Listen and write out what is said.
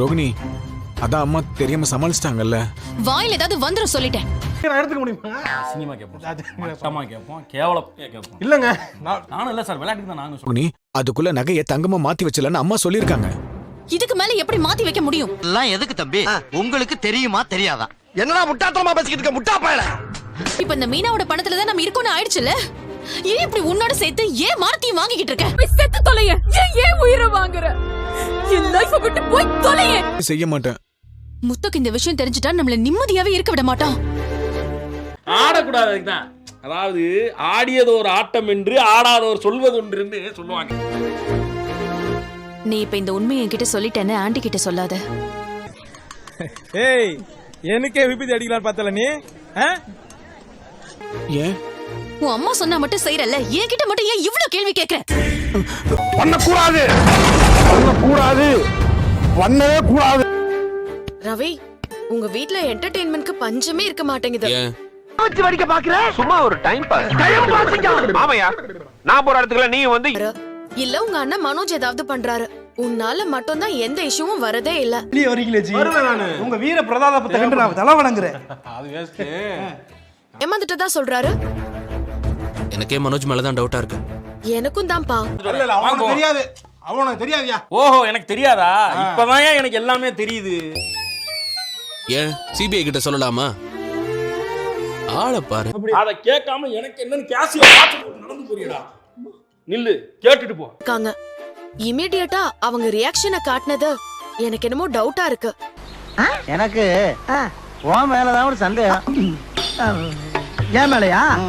ரோகிணி அதான் அம்மா தெரியாம சமாளிச்சிட்டாங்கல்ல. வாயில ஏதாவது வந்துரும் சொல்லிட்டேன். நான் எடுத்துக்க முடியுமா? சினிமா கேட்போம் கேட்போம் கேவலம் கேட்போம் இல்லைங்க. நான் நானும் இல்லை சார் விளையாட்டுக்கு தான் சொல்றேன் ரோகிணி அதுக்குள்ள நகையை தங்கமா மாத்தி வச்சலன்னு அம்மா சொல்லியிருக்காங்க. இதுக்கு மேல எப்படி மாத்தி வைக்க முடியும்? எல்லாம் எதுக்கு தம்பி? உங்களுக்கு தெரியுமா தெரியாதா? என்னடா முட்டாத்தனமா பேசிக்கிட்டு இருக்க முட்டா பயல? இப்ப இந்த மீனாவோட பணத்துல தான் நம்ம இருக்கோம்னு ஆயிடுச்சுல ஏன் இப்படி உன்னோட சேர்த்து ஏன் மானத்தையும் வாங்கிக்கிட்டு இருக்க? செத்து தொலைய. ஏன் ஏன் உயிரை வாங்குற? போய் தொலைய. செய்ய மாட்டேன். முத்துக்கு இந்த விஷயம் தெரிஞ்சுட்டா நம்மள நிம்மதியாவே இருக்க விட மாட்டான். ஆடக்கூடாது அதுக்கு தான் அதாவது ஆடியது ஒரு ஆட்டம் என்று ஆடாதவர் சொல்வது ஒன்றுன்னு சொல்லுவாங்க. நீ இப்ப இந்த உண்மையை என்கிட்ட சொல்லிட்டேன்னு ஆண்டி கிட்ட சொல்லாத. ஏய் எனக்கே விபத்து அடிக்கலான்னு பார்த்தல நீ? ஆ? ஏன்? உன் அம்மா சொன்னா மட்டும் செய்யறல்ல. என்கிட்ட மட்டும் ஏன் இவ்ளோ கேள்வி கேக்குற? பண்ணக்கூடாது. பண்ணக்கூடாது. பண்ணவே கூடாது. ரவி உங்க வீட்ல என்டர்டெயின்மெண்ட்க்கு பஞ்சமே இருக்க மாட்டேங்குது. வச்சு வடிக்க பாக்குற? சும்மா ஒரு டைம் பாஸ் ஆமையா நான் போற இடத்துக்குள்ள நீ வந்து இல்ல உங்க அண்ணன் மனோஜ் ஏதாவது பண்றாரு. உன்னால மட்டும் தான் எந்த இஷ்யூவும் வரதே இல்ல. வெளியே வரீங்களே ஜி? வருவேன். உங்க வீர பிரதாபத்தை கண்டு நான் தலை வணங்குறேன். அது வேஸ்ட் ஏமாந்துட்டு தான் சொல்றாரு? எனக்கே மனோஜ் மேல தான் டவுட்டா இருக்கு. எனக்கும் தான்ப்பா இல்ல இல்ல அவனுக்கு தெரியாது. அவனுக்கு தெரியாதுயா? ஓஹோ எனக்கு தெரியாதா? இப்பதான் ஏன் எனக்கு எல்லாமே தெரியுது. ஏன்? சிபிஐ கிட்ட சொல்லலாமா? ஆளை பாரு. அதை கேட்காம எனக்கு என்னன்னு கேசிய நடந்து போறியடா. நில்லு கேட்டுட்டு போ. இருக்காங்க. இமிடியட்டா அவங்க ரியாக்ஷனை காட்டினது எனக்கு என்னமோ டவுட்டா இருக்கு. எனக்கு உன் மேலதான் ஒரு சந்தேகம். ஏன் மேலயா?